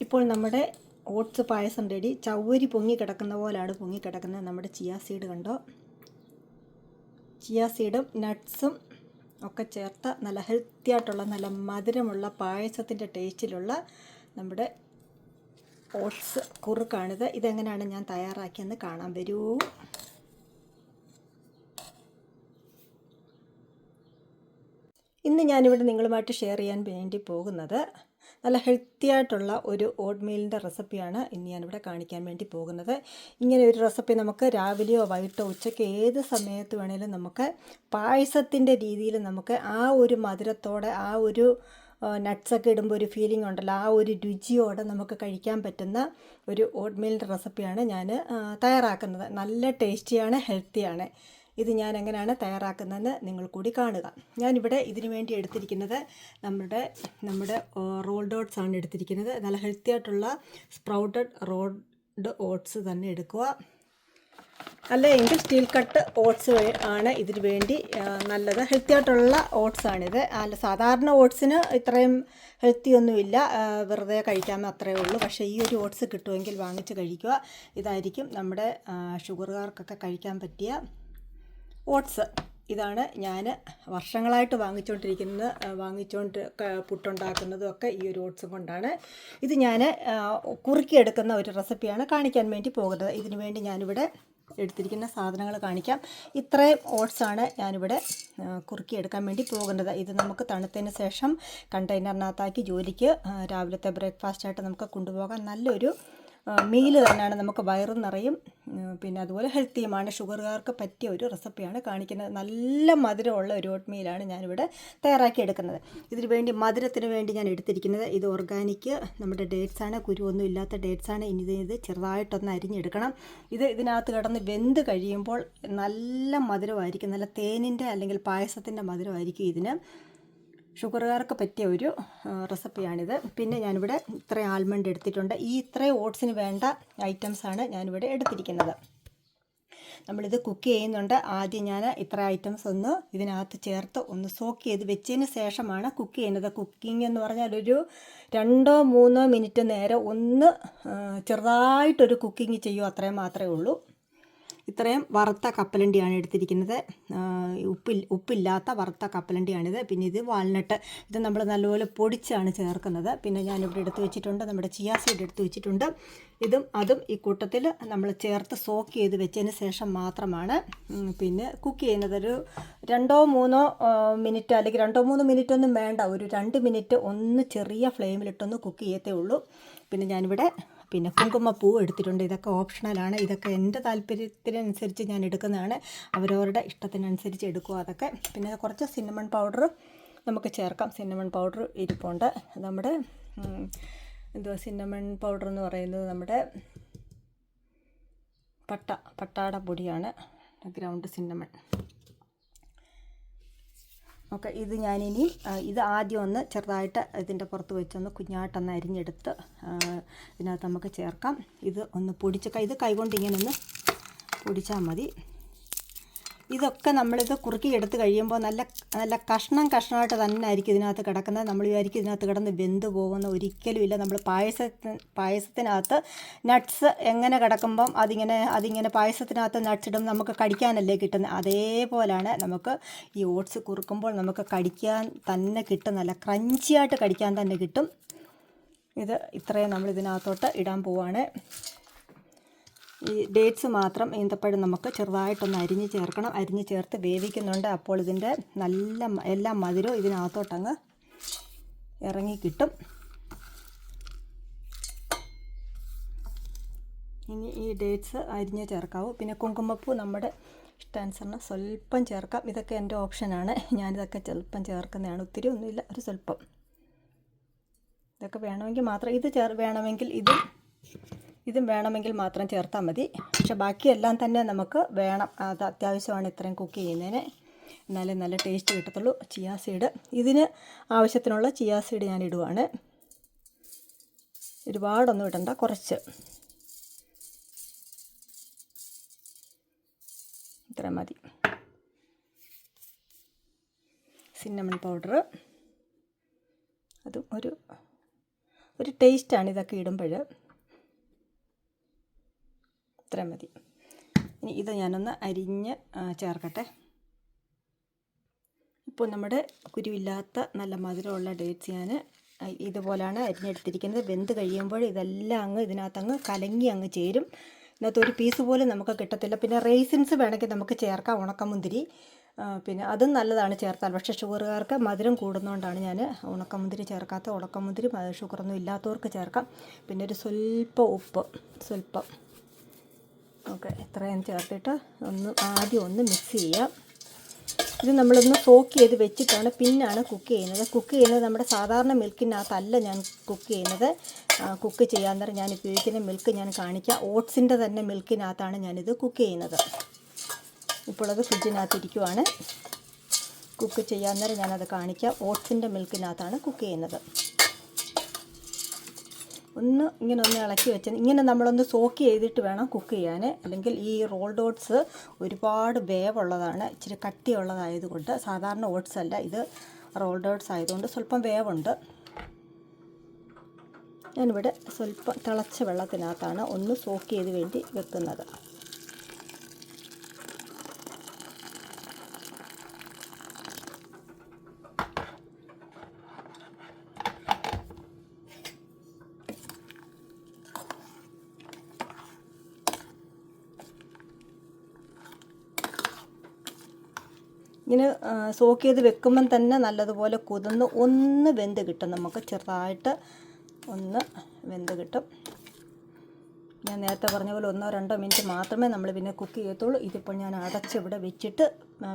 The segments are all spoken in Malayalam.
ഇപ്പോൾ നമ്മുടെ ഓട്സ് പായസം റെഡി ചവ്വരി പൊങ്ങി കിടക്കുന്ന പോലാണ് പൊങ്ങി കിടക്കുന്നത്. നമ്മുടെ ചിയാ സീഡ് കണ്ടോ? ചിയാ സീഡും നട്ട്സും ഒക്കെ ചേർത്ത നല്ല ഹെൽത്തി ആയിട്ടുള്ള നല്ല മധുരമുള്ള പായസത്തിന്റെ ടേസ്റ്റിലുള്ള നമ്മുടെ ഓട്സ് കുറുക്കാണിത്. ഇതെങ്ങനെയാണ് ഞാൻ തയ്യാറാക്കിയെന്ന് കാണാൻ വരൂ. ഇന്ന് ഞാനിവിടെ നിങ്ങളുമായിട്ട് ഷെയർ ചെയ്യാൻ വേണ്ടി പോകുന്നത് നല്ല ഹെൽത്തി ആയിട്ടുള്ള ഒരു ഓട്ട് മീലിന്റെ റെസിപ്പിയാണ് ഇനി ഞാനിവിടെ കാണിക്കാൻ വേണ്ടി പോകുന്നത്. ഇങ്ങനെ ഒരു റെസിപ്പി നമുക്ക് രാവിലെയോ വൈകിട്ടോ ഉച്ചയ്ക്ക് ഏത് സമയത്ത് വേണേലും നമുക്ക് പായസത്തിന്റെ രീതിയിൽ നമുക്ക് ആ ഒരു മധുരത്തോടെ ആ ഒരു നട്ട്സൊക്കെ ഇടുമ്പോൾ ഒരു ഫീലിംഗ് ഉണ്ടല്ലോ ആ ഒരു രുചിയോടെ നമുക്ക് കഴിക്കാൻ പറ്റുന്ന ഒരു ഓട്ട് മീലിന്റെ റെസിപ്പിയാണ് ഞാൻ തയ്യാറാക്കുന്നത്. നല്ല ടേസ്റ്റിയാണ് ഹെൽത്തിയാണ് ഇത് ഞാൻ എങ്ങനെയാണ് തയ്യാറാക്കുന്നതെന്ന് നിങ്ങൾ കൂടി കാണുക. ഞാനിവിടെ ഇതിനു വേണ്ടി എടുത്തിരിക്കുന്നത് നമ്മുടെ നമ്മുടെ റോൾഡ് ഓട്സ് ആണ് എടുത്തിരിക്കുന്നത്. നല്ല ഹെൽത്തി ആയിട്ടുള്ള സ്പ്രൗട്ടഡ് റോൾഡ് ഓട്സ് തന്നെ എടുക്കുക. അല്ല എങ്കിൽ സ്റ്റീൽ കട്ട് ഓട്സ് ആണ് ഇതിന് വേണ്ടി നല്ലത്. ഹെൽത്തി ആയിട്ടുള്ള ഓട്സ് ആണിത്. അല്ല സാധാരണ ഓട്സിന് ഇത്രയും ഹെൽത്തി ഒന്നുമില്ല. വെറുതെ കഴിക്കാൻ അത്രയേ ഉള്ളൂ. പക്ഷേ ഈ ഒരു ഓട്സ് കിട്ടുമെങ്കിൽ വാങ്ങിച്ച് കഴിക്കുക. ഇതായിരിക്കും നമ്മുടെ ഷുഗറുകാർക്കൊക്കെ കഴിക്കാൻ പറ്റിയ ഓട്സ്. ഇതാണ് ഞാൻ വർഷങ്ങളായിട്ട് വാങ്ങിച്ചുകൊണ്ടിരിക്കുന്നത് വാങ്ങിച്ചുകൊണ്ട് പുട്ടുണ്ടാക്കുന്നതും ഒക്കെ ഈ ഒരു ഓട്സും കൊണ്ടാണ്. ഇത് ഞാൻ കുറുക്കിയെടുക്കുന്ന ഒരു റെസിപ്പിയാണ് കാണിക്കാൻ വേണ്ടി പോകുന്നത്. ഇതിനു വേണ്ടി ഞാനിവിടെ എടുത്തിരിക്കുന്ന സാധനങ്ങൾ കാണിക്കാം. ഇത്രയും ഓട്സാണ് ഞാനിവിടെ കുറുക്കിയെടുക്കാൻ വേണ്ടി പോകുന്നത്. ഇത് നമുക്ക് തണുത്തതിന് ശേഷം കണ്ടെയ്നറിനകത്താക്കി ജോലിക്ക് രാവിലത്തെ ബ്രേക്ക്ഫാസ്റ്റായിട്ട് നമുക്ക് കൊണ്ടുപോകാൻ നല്ലൊരു മീൽ തന്നെയാണ് നമുക്ക് വയറും നിറയും. പിന്നെ അതുപോലെ ഹെൽത്തിയുമാണ് ഷുഗറുകാർക്ക് പറ്റിയ ഒരു റെസിപ്പിയാണ് കാണിക്കുന്നത്. നല്ല മധുരമുള്ള ഒരു ഓട്ട് മീലാണ് ഞാനിവിടെ തയ്യാറാക്കി എടുക്കുന്നത്. ഇതിന് വേണ്ടി മധുരത്തിന് വേണ്ടി ഞാൻ എടുത്തിരിക്കുന്നത് ഇത് ഓർഗാനിക് നമ്മുടെ ഡേറ്റ്സ് ആണ്. കുരുവൊന്നും ഇല്ലാത്ത ഡേറ്റ്സ് ആണ്. ഇനി ഇത് ചെറുതായിട്ടൊന്ന് അരിഞ്ഞെടുക്കണം. ഇത് ഇതിനകത്ത് കിടന്ന് വെന്ത് കഴിയുമ്പോൾ നല്ല മധുരമായിരിക്കും. നല്ല തേനിന്റെ അല്ലെങ്കിൽ പായസത്തിന്റെ മധുരമായിരിക്കും ഇതിന്. ഷുഗറുകാർക്ക് പറ്റിയ ഒരു റെസിപ്പിയാണിത്. പിന്നെ ഞാനിവിടെ ഇത്രയും ആൽമണ്ട് എടുത്തിട്ടുണ്ട്. ഈ ഇത്രയും ഓട്സിന് വേണ്ട ഐറ്റംസാണ് ഞാനിവിടെ എടുത്തിരിക്കുന്നത്. നമ്മളിത് കുക്ക് ചെയ്യുന്നുണ്ട്. ആദ്യം ഞാൻ ഇത്ര ഐറ്റംസ് ഒന്ന് ഇതിനകത്ത് ചേർത്ത് ഒന്ന് സോക്ക് ചെയ്ത് വെച്ചതിന് ശേഷമാണ് കുക്ക് ചെയ്യുന്നത്. കുക്കിംഗ് എന്ന് പറഞ്ഞാൽ ഒരു രണ്ടോ മൂന്നോ മിനിറ്റ് നേരം ഒന്ന് ചെറുതായിട്ടൊരു കുക്കിംഗ് ചെയ്യുമോ അത്രയും മാത്രമേ ഉള്ളൂ. ഇത്രയും വറുത്ത കപ്പലണ്ടിയാണ് എടുത്തിരിക്കുന്നത്. ഉപ്പിൽ ഉപ്പില്ലാത്ത വറുത്ത കപ്പലണ്ടിയാണിത്. പിന്നെ ഇത് വാൽനട്ട് ഇത് നമ്മൾ നല്ലപോലെ പൊടിച്ചാണ് ചേർക്കുന്നത്. പിന്നെ ഞാനിവിടെ എടുത്ത് വെച്ചിട്ടുണ്ട്. നമ്മുടെ ചിയാ സീഡ് എടുത്ത് വെച്ചിട്ടുണ്ട്. ഇതും അതും ഈ കൂട്ടത്തിൽ നമ്മൾ ചേർത്ത് സോക്ക് ചെയ്ത് വെച്ചതിന് ശേഷം മാത്രമാണ് പിന്നെ കുക്ക് ചെയ്യുന്നത് ഒരു രണ്ടോ മൂന്നോ മിനിറ്റ് അല്ലെങ്കിൽ രണ്ടോ മൂന്നോ മിനിറ്റ് ഒന്നും വേണ്ട. ഒരു രണ്ട് മിനിറ്റ് ഒന്ന് ചെറിയ ഫ്ലെയിമിലിട്ടൊന്ന് കുക്ക് ചെയ്യത്തേ ഉള്ളൂ. പിന്നെ ഞാനിവിടെ പിന്നെ കുങ്കുമപ്പൂ എടുത്തിട്ടുണ്ട്. ഇതൊക്കെ ഓപ്ഷണലാണ് ഇതൊക്കെ എന്റെ താല്പര്യത്തിനനുസരിച്ച് ഞാൻ എടുക്കുന്നതാണ്. അവരവരുടെ ഇഷ്ടത്തിനനുസരിച്ച് എടുക്കുക അതൊക്കെ. പിന്നെ കുറച്ച് സിന്നമൺ പൗഡർ നമുക്ക് ചേർക്കാം. സിന്നമൺ പൗഡർ ഇരിപ്പുണ്ട്. നമ്മുടെ എന്തുവാ? സിന്നമൺ പൗഡർ എന്ന് പറയുന്നത് നമ്മുടെ പട്ട പട്ടാട പൊടിയാണ്. ഗ്രൗണ്ട് സിന്നമൺ ഓക്കെ ഇത് ഞാനിനി ഇത് ആദ്യം ഒന്ന് ചെറുതായിട്ട് ഇതിന്റെ പുറത്ത് വെച്ചൊന്ന് കുഞ്ഞാട്ടൊന്ന് അരിഞ്ഞെടുത്ത് ഇതിനകത്ത് നമുക്ക് ചേർക്കാം. ഇത് ഒന്ന് പൊടിച്ച് ഇത് കൈകൊണ്ട് ഇങ്ങനെ ഒന്ന് പൊടിച്ചാൽ മതി. ഇതൊക്കെ നമ്മളിത് കുറുക്കി എടുത്ത് കഴിയുമ്പോൾ നല്ല നല്ല കഷ്ണം കഷ്ണമായിട്ട് തന്നെ ആയിരിക്കും ഇതിനകത്ത് കിടക്കുന്നത്. നമ്മൾ വിചാരിക്കും ഇതിനകത്ത് കിടന്ന് വെന്ത് പോകുന്ന ഒരിക്കലും ഇല്ല. നമ്മൾ പായസ പായസത്തിനകത്ത് നട്ട്സ് എങ്ങനെ കിടക്കുമ്പം അതിങ്ങനെ അതിങ്ങനെ പായസത്തിനകത്ത് നട്ട്സ് ഇടും നമുക്ക് കടിക്കാനല്ലേ കിട്ടുന്നത് അതേപോലെയാണ് നമുക്ക് ഈ ഓട്സ് കുറുക്കുമ്പോൾ നമുക്ക് കടിക്കാൻ തന്നെ കിട്ടും. നല്ല ക്രഞ്ചിയായിട്ട് കടിക്കാൻ തന്നെ കിട്ടും. ഇത് ഇത്രയും നമ്മൾ ഇതിനകത്തോട്ട് ഇടാൻ പോവാണ്. ഈ ഡേറ്റ്സ് മാത്രം ഈന്തപ്പഴം നമുക്ക് ചെറുതായിട്ടൊന്ന് അരിഞ്ഞ് ചേർക്കണം. അരിഞ്ഞ് ചേർത്ത് വേവിക്കുന്നുണ്ട്. അപ്പോൾ ഇതിന്റെ നല്ല എല്ലാ മധുരവും ഇതിനകത്തോട്ടങ്ങ് ഇറങ്ങി കിട്ടും. ഇനി ഈ ഡേറ്റ്സ് അരിഞ്ഞ് ചേർക്കാവൂ. പിന്നെ കുങ്കുമപ്പൂ നമ്മുടെ ഇഷ്ടാനുസരണം സ്വല്പം ചേർക്കാം. ഇതൊക്കെ എന്റെ ഓപ്ഷനാണ്. ഞാനിതൊക്കെ സ്വല്പം ചേർക്കുന്നതാണ്. ഒത്തിരി ഒന്നുമില്ല ഒരു സ്വല്പം. ഇതൊക്കെ വേണമെങ്കിൽ മാത്രം ഇത് ചേർ വേണമെങ്കിൽ ഇത് ഇതും വേണമെങ്കിൽ മാത്രം ചേർത്താൽ മതി. പക്ഷെ ബാക്കിയെല്ലാം തന്നെ നമുക്ക് വേണം. അത് അത്യാവശ്യമാണ് ഇത്രയും കുക്ക് ചെയ്യുന്നതിന്. എന്നാലേ നല്ല ടേസ്റ്റ് കിട്ടത്തുള്ളൂ. Chia seed. ഇതിന് ആവശ്യത്തിനുള്ള ചിയാ സീഡ് ഞാൻ ഇടുവാണ്. ഒരുപാടൊന്നും ഇടണ്ട. കുറച്ച്. ഇത്ര മതി. സിന്നമൺ പൗഡർ അതും ഒരു ഒരു ടേസ്റ്റാണ് ഇതൊക്കെ ഇടുമ്പോൾ. ഇത്രയും മതി. ഇനി ഇത് ഞാനൊന്ന് അരിഞ്ഞ് ചേർക്കട്ടെ. ഇപ്പോൾ നമ്മുടെ കുരുവില്ലാത്ത നല്ല മധുരമുള്ള ഡേറ്റ്സ് ഞാൻ ഇതുപോലെയാണ് അരിഞ്ഞെടുത്തിരിക്കുന്നത്. വെന്ത് കഴിയുമ്പോൾ ഇതെല്ലാം അങ്ങ് ഇതിനകത്ത് അങ്ങ് കലങ്ങി അങ്ങ് ചേരും. ഇതിനകത്ത് ഒരു പീസ് പോലും നമുക്ക് കിട്ടത്തില്ല. പിന്നെ റേസിൻസ് വേണമെങ്കിൽ നമുക്ക് ചേർക്കാം ഉണക്കമുന്തിരി. പിന്നെ അതും നല്ലതാണ് ചേർത്താൽ. പക്ഷേ ഷുഗറുകാർക്ക് മധുരം കൂടുന്നതുകൊണ്ടാണ് ഞാൻ ഉണക്കമുന്തിരി ചേർക്കാത്ത ഉണക്കമുന്തിരി ഷുഗറൊന്നും ഇല്ലാത്തവർക്ക് ചേർക്കാം. പിന്നെ ഒരു സ്വല്പം ഉപ്പ് സ്വല്പം. ഓക്കെ ഇത്രയും ചേർത്തിട്ട് ഒന്ന് ആദ്യം ഒന്ന് മിക്സ് ചെയ്യാം. ഇത് നമ്മളൊന്ന് സോക്ക് ചെയ്ത് വെച്ചിട്ടാണ് പിന്നാണ് കുക്ക് ചെയ്യുന്നത്. കുക്ക് ചെയ്യുന്നത് നമ്മുടെ സാധാരണ മിൽക്കിനകത്തല്ല ഞാൻ കുക്ക് ചെയ്യുന്നത്. കുക്ക് ചെയ്യാൻ നേരം ഞാൻ ഉപയോഗിക്കുന്ന മിൽക്ക് ഞാൻ കാണിക്കാം. ഓട്സിന്റെ തന്നെ മിൽക്കിനകത്താണ് ഞാനിത് കുക്ക് ചെയ്യുന്നത്. ഇപ്പോൾ അത് ഫ്രിഡ്ജിനകത്ത് ഇരിക്കുവാണ് കുക്ക് ചെയ്യാൻ നേരം ഞാനത് കാണിക്കാം. ഓട്സിന്റെ മിൽക്കിനകത്താണ് കുക്ക് ചെയ്യുന്നത്. ഒന്ന് ഇങ്ങനെ ഒന്ന് ഇളക്കി വെച്ച് ഇങ്ങനെ നമ്മളൊന്ന് സോക്ക് ചെയ്തിട്ട് വേണം കുക്ക് ചെയ്യാൻ അല്ലെങ്കിൽ ഈ റോൾ ഡോട്ട്സ് ഒരുപാട് വേവുള്ളതാണ്. ഇച്ചിരി കട്ടിയുള്ളതായതുകൊണ്ട് സാധാരണ ഓട്സ് അല്ല ഇത് റോൾ ഡോട്ട്സ് ആയതുകൊണ്ട് സ്വല്പം വേവുണ്ട്. ഞാനിവിടെ സ്വല്പം തിളച്ച വെള്ളത്തിനകത്താണ് ഒന്ന് സോക്ക് ചെയ്ത് വേണ്ടി വെക്കുന്നത്. ഇങ്ങനെ സോക്ക് ചെയ്ത് വെക്കുമ്പം തന്നെ നല്ലതുപോലെ കുതിർന്ന് ഒന്ന് വെന്ത് കിട്ടും. നമുക്ക് ചെറുതായിട്ട് ഒന്ന് വെന്ത് കിട്ടും. ഞാൻ നേരത്തെ പറഞ്ഞ പോലെ ഒന്നോ രണ്ടോ മിനിറ്റ് മാത്രമേ നമ്മൾ പിന്നെ കുക്ക് ചെയ്യത്തുള്ളൂ. ഇതിപ്പോൾ ഞാൻ അടച്ച് ഇവിടെ വെച്ചിട്ട്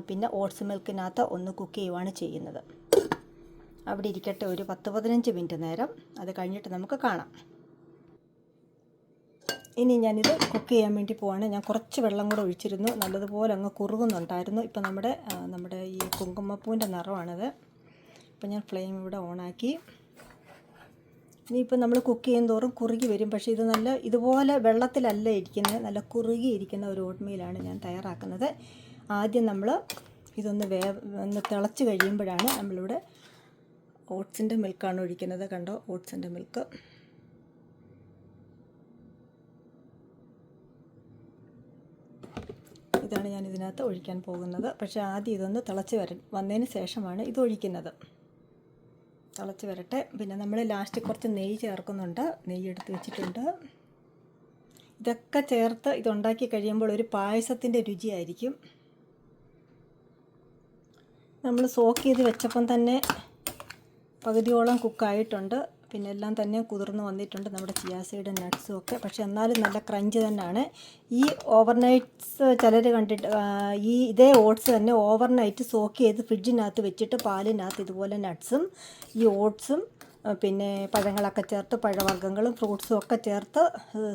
പിന്നെ ഓട്സ് മിൽക്കിനകത്ത് ഒന്ന് കുക്ക് ചെയ്യുവാണ് ചെയ്യുന്നത്. അവിടെ ഇരിക്കട്ടെ ഒരു പത്ത് പതിനഞ്ച് മിനിറ്റ് നേരം. അത് കഴിഞ്ഞിട്ട് നമുക്ക് കാണാം. ഇനി ഞാനിത് കുക്ക് ചെയ്യാൻ വേണ്ടി പോവാണ്. ഞാൻ കുറച്ച് വെള്ളം കൂടെ ഒഴിച്ചിരുന്നു. നല്ലതുപോലെ അങ്ങ് കുറുകുന്നുണ്ടായിരുന്നു. ഇപ്പം നമ്മുടെ നമ്മുടെ ഈ കുങ്കുമപ്പൂവിന്റെ നിറമാണിത്. ഇപ്പം ഞാൻ ഫ്ലെയിം ഇവിടെ ഓണാക്കി. ഇനിയിപ്പോൾ നമ്മൾ കുക്ക് ചെയ്യും തോറും കുറുകി വരും. പക്ഷേ ഇത് നല്ല ഇതുപോലെ വെള്ളത്തിലല്ല ഇരിക്കുന്നത്. നല്ല കുറുകി ഇരിക്കുന്ന ഒരു ഓട്ട്മീലാണ് ഞാൻ തയ്യാറാക്കുന്നത്. ആദ്യം നമ്മൾ ഇതൊന്ന് വേ ഒന്ന് തിളച്ച് കഴിയുമ്പോഴാണ് നമ്മളിവിടെ ഓട്സിന്റെ മിൽക്കാണ് ഒഴിക്കുന്നത്. കണ്ടോ? ഓട്സിന്റെ മിൽക്ക്. ഇതാണ് ഞാൻ ഇതിനകത്ത് ഒഴിക്കാൻ പോകുന്നത്. പക്ഷേ ആദ്യം ഇതൊന്ന് തിളച്ച് വര വന്നതിന് ശേഷമാണ് ഇത് ഒഴിക്കുന്നത്. തിളച്ച് വരട്ടെ. പിന്നെ നമ്മൾ ലാസ്റ്റ് കുറച്ച് നെയ്യ് ചേർക്കുന്നുണ്ട്. നെയ്യ് എടുത്ത് വെച്ചിട്ടുണ്ട്. ഇതൊക്കെ ചേർത്ത് ഇതുണ്ടാക്കി കഴിയുമ്പോൾ ഒരു പായസത്തിന്റെ രുചിയായിരിക്കും. നമ്മൾ സോക്ക് ചെയ്ത് വെച്ചപ്പം തന്നെ പകുതിയോളം കുക്കായിട്ടുണ്ട്. പിന്നെ എല്ലാം തന്നെ കുതിർന്ന് വന്നിട്ടുണ്ട് നമ്മുടെ ചിയാസയുടെ നട്ട്സും ഒക്കെ. പക്ഷെ എന്നാലും നല്ല ക്രഞ്ച് തന്നെയാണ്. ഈ ഓവർനൈറ്റ്സ് ചിലർ കണ്ടിട്ട് ഈ ഇതേ ഓട്സ് തന്നെ ഓവർനൈറ്റ് സോക്ക് ചെയ്ത് ഫ്രിഡ്ജിനകത്ത് വെച്ചിട്ട് പാലിനകത്ത് ഇതുപോലെ നട്ട്സും ഈ ഓട്സും പിന്നെ പഴങ്ങളൊക്കെ ചേർത്ത് പഴവർഗങ്ങളും ഫ്രൂട്ട്സും ഒക്കെ ചേർത്ത്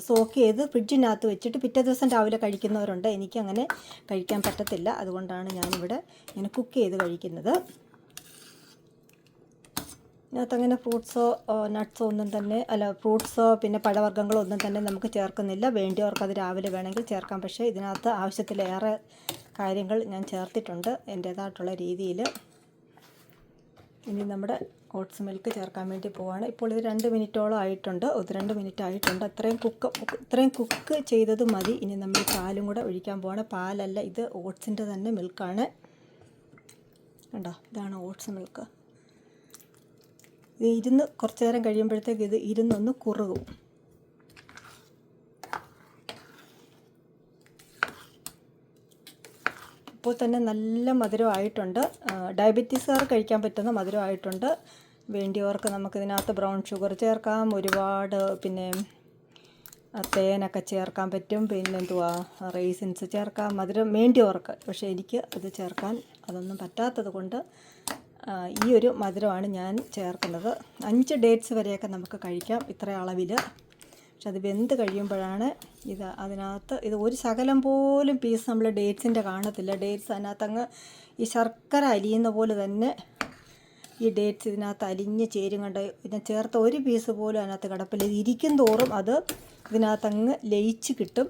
സോക്ക് ചെയ്ത് ഫ്രിഡ്ജിനകത്ത് വെച്ചിട്ട് പിറ്റേ ദിവസം രാവിലെ കഴിക്കുന്നവരുണ്ട്. എനിക്കങ്ങനെ കഴിക്കാൻ പറ്റത്തില്ല. അതുകൊണ്ടാണ് ഞാനിവിടെ ഇങ്ങനെ കുക്ക് ചെയ്ത് കഴിക്കുന്നത്. ഇതിനകത്ത് അങ്ങനെ ഫ്രൂട്ട്സോ നട്ട്സോ ഒന്നും തന്നെ അല്ല ഫ്രൂട്ട്സോ പിന്നെ പഴവർഗങ്ങളോ ഒന്നും തന്നെ നമുക്ക് ചേർക്കുന്നില്ല. വേണ്ടിയവർക്ക് അത് രാവിലെ വേണമെങ്കിൽ ചേർക്കാം. പക്ഷേ ഇതിനകത്ത് ആവശ്യത്തിലേറെ കാര്യങ്ങൾ ഞാൻ ചേർത്തിട്ടുണ്ട് എന്റേതായിട്ടുള്ള രീതിയിൽ ഇനി നമ്മുടെ ഓട്സ് മിൽക്ക് ചേർക്കാൻ വേണ്ടി പോവാണ്. ഇപ്പോൾ ഇത് രണ്ട് മിനിറ്റോളം ആയിട്ടുണ്ട്. ഒന്ന് രണ്ട് മിനിറ്റ് ആയിട്ടുണ്ട് അത്രയും കുക്ക് ഇത്രയും കുക്ക് ചെയ്തത് മതി. ഇനി നമ്മൾ പാലും കൂടെ ഒഴിക്കാൻ പോവാണ്. പാലല്ല ഇത് ഓട്സിന്റെ തന്നെ മിൽക്കാണ് കണ്ടോ? ഇതാണ് ഓട്സ് മിൽക്ക് ഇരുന്ന് കുറച്ച് നേരം കഴിയുമ്പോഴത്തേക്ക് ഇത് ഇരുന്നൊന്ന് കുറുകും. ഇപ്പോൾ തന്നെ നല്ല മധുരമായിട്ടുണ്ട് ഡയബറ്റീസുകാർ കഴിക്കാൻ പറ്റുന്ന മധുരമായിട്ടുണ്ട് വേണ്ടിയവർക്ക് നമുക്കിതിനകത്ത് ബ്രൗൺ ഷുഗർ ചേർക്കാം. ഒരുപാട് പിന്നെ തേനൊക്കെ ചേർക്കാൻ പറ്റും. പിന്നെ എന്തുവാ റേസിൻസ് ചേർക്കാം. മധുരം വേണ്ടിയവർക്ക്. പക്ഷേ എനിക്ക് അത് ചേർക്കാൻ അതൊന്നും പറ്റാത്തത് കൊണ്ട് ഈ ഒരു മധുരമാണ് ഞാൻ ചേർക്കുന്നത്. അഞ്ച് ഡേറ്റ്സ് വരെയൊക്കെ നമുക്ക് കഴിക്കാം ഇത്ര അളവിൽ പക്ഷെ അത് വെന്ത് കഴിയുമ്പോഴാണ് ഇത് അതിനകത്ത് ഇത് ഒരു ശകലം പോലും പീസ് നമ്മൾ ഡേറ്റ്സിന്റെ കാണത്തില്ല. ഡേറ്റ്സ് അതിനകത്തങ്ങ് ഈ ശർക്കര അലിയുന്ന പോലെ തന്നെ ഈ ഡേറ്റ്സ് ഇതിനകത്ത് അലിഞ്ഞ് ചേരും കണ്ട് പിന്നെ ചേർത്ത ഒരു പീസ് പോലും അതിനകത്ത് കിടപ്പില്ല. ഇത് ഇരിക്കും തോറും അത് ഇതിനകത്തങ്ങ് ലയിച്ച് കിട്ടും.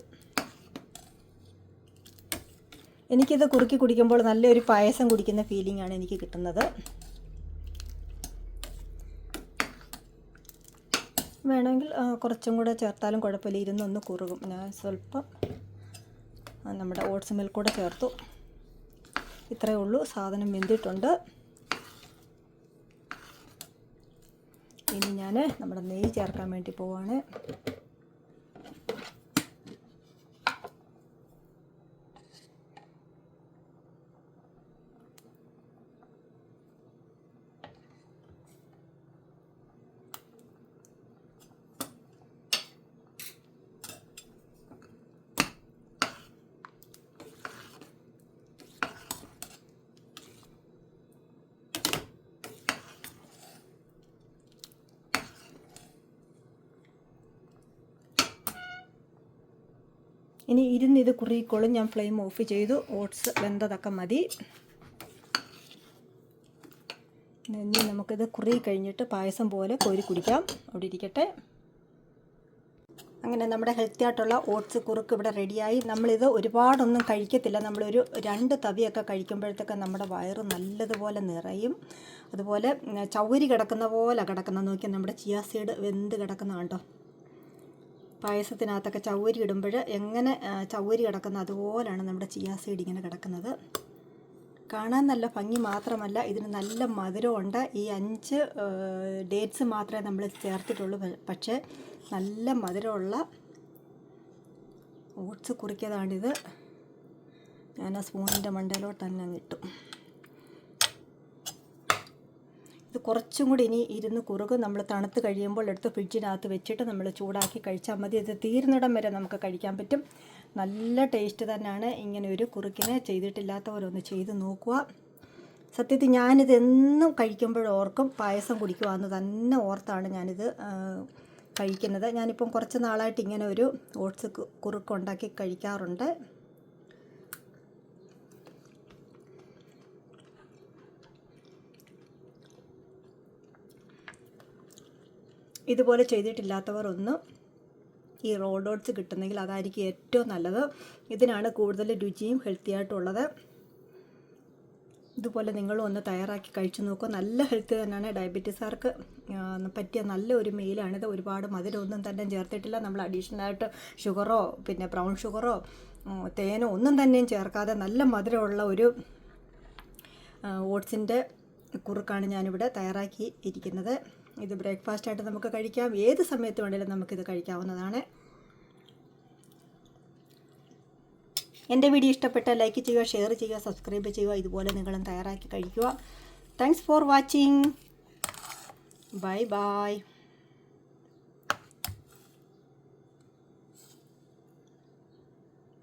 എനിക്കിത് കുറുക്കി കുടിക്കുമ്പോൾ നല്ലൊരു പായസം കുടിക്കുന്ന ഫീലിംഗ് ആണ് എനിക്ക് കിട്ടുന്നത്. വേണമെങ്കിൽ കുറച്ചും കൂടെ ചേർത്താലും കുഴപ്പമില്ല. ഇരുന്നൊന്ന് കുറുകും. ഞാൻ സ്വല്പം നമ്മുടെ ഓട്സ് മിൽക്ക് കൂടെ ചേർത്തു. ഇത്രയേ ഉള്ളൂ. സാധനം വെന്തിട്ടുണ്ട്. ഇനി ഞാൻ നമ്മുടെ നെയ്യ് ചേർക്കാൻ വേണ്ടി പോവാണ്. ഇനി ഇരുന്ന് ഇത് കുറുകിക്കോളും ഞാൻ ഫ്ലെയിം ഓഫ് ചെയ്തു. ഓട്സ് വെന്തതൊക്കെ മതി. ഇനി നമുക്കിത് കുറി കഴിഞ്ഞിട്ട് പായസം പോലെ കോരി കുടിക്കാം. അവിടെ ഇരിക്കട്ടെ. അങ്ങനെ നമ്മുടെ ഹെൽത്തി ആയിട്ടുള്ള ഓട്സ് കുറുക്ക് ഇവിടെ റെഡിയായി നമ്മളിത് ഒരുപാടൊന്നും കഴിക്കത്തില്ല. നമ്മളൊരു രണ്ട് തവിയൊക്കെ കഴിക്കുമ്പോഴത്തേക്ക് നമ്മുടെ വയറ് നല്ലതുപോലെ നിറയും. അതുപോലെ ചൗരി കിടക്കുന്ന പോലെ കിടക്കുന്ന നോക്കി നമ്മുടെ ചിയാ സീഡ് വെന്ത് കിടക്കുന്ന കണ്ടോ? പായസത്തിനകത്തൊക്കെ ചവരി ഇടുമ്പോൾ എങ്ങനെ ചവരി കിടക്കുന്ന അതുപോലെയാണ് നമ്മുടെ ചിയാ സീഡ് ഇങ്ങനെ കിടക്കുന്നത്. കാണാൻ നല്ല ഭംഗി മാത്രമല്ല ഇതിന് നല്ല മധുരമുണ്ട്. ഈ അഞ്ച് ഡേറ്റ്സ് മാത്രമേ നമ്മൾ ചേർത്തിട്ടുള്ളൂ. പക്ഷേ നല്ല മധുരമുള്ള ഓട്സ് കുറിക്കതാണിത് ഞാൻ ആ സ്പൂണിന്റെ മണ്ടയിലോട്ട് തന്നെ അങ്ങ് ഇട്ടു. ഇത് കുറച്ചും കൂടി ഇനി ഇരുന്ന് കുറുകും നമ്മൾ തണുത്ത് കഴിയുമ്പോൾ എടുത്ത് ഫ്രിഡ്ജിനകത്ത് വെച്ചിട്ട് നമ്മൾ ചൂടാക്കി കഴിച്ചാൽ മതി. ഇത് തീർന്നിടം വരെ നമുക്ക് കഴിക്കാൻ പറ്റും. നല്ല ടേസ്റ്റ് തന്നെയാണ് ഇങ്ങനെ ഒരു കുറുക്കിനെ ചെയ്തിട്ടില്ലാത്തവരൊന്ന് ചെയ്ത് നോക്കുക. സത്യത്തിൽ ഞാനിത് എന്നും കഴിക്കുമ്പോഴോർക്കും പായസം കുടിക്കുവാന്ന് തന്നെ ഓർത്താണ് ഞാനിത് കഴിക്കുന്നത്. ഞാനിപ്പം കുറച്ച് നാളായിട്ട് ഇങ്ങനെ ഒരു ഓട്സ് കുറുക്കുണ്ടാക്കി കഴിക്കാറുണ്ട്. ഇതുപോലെ ചെയ്തിട്ടില്ലാത്തവർ ഒന്ന് ഈ റോഡ് കിട്ടുന്നെങ്കിൽ അതായിരിക്കും ഏറ്റവും നല്ലത്. ഇതിനാണ് കൂടുതൽ രുചിയും ഹെൽത്തി ആയിട്ടുള്ളത് ഇതുപോലെ നിങ്ങളും ഒന്ന് തയ്യാറാക്കി കഴിച്ചു നോക്കുക നല്ല ഹെൽത്തി തന്നെയാണ് ഡയബറ്റീസുകാർക്ക്. പറ്റിയ നല്ല ഒരു മെയിലാണിത് ഒരുപാട് മധുരമൊന്നും തന്നെ ചേർത്തിട്ടില്ല. നമ്മൾ അഡീഷണലായിട്ട് ഷുഗറോ പിന്നെ ബ്രൗൺ ഷുഗറോ തേനോ ഒന്നും തന്നെയും ചേർക്കാതെ നല്ല മധുരമുള്ള ഒരു ഓട്സിന്റെ കുറുക്കാണ് ഞാനിവിടെ തയ്യാറാക്കി ഇരിക്കുന്നത്. ഇത് ബ്രേക്ക്ഫാസ്റ്റായിട്ട് നമുക്ക് കഴിക്കാം. ഏത് സമയത്ത് വേണമെങ്കിലും നമുക്കിത് കഴിക്കാവുന്നതാണ്. എന്റെ വീഡിയോ ഇഷ്ടപ്പെട്ടാൽ ലൈക്ക് ചെയ്യുക ഷെയർ ചെയ്യുക സബ്സ്ക്രൈബ് ചെയ്യുക. ഇതുപോലെ നിങ്ങളും തയ്യാറാക്കി കഴിക്കുക. Thanks for watching bye bye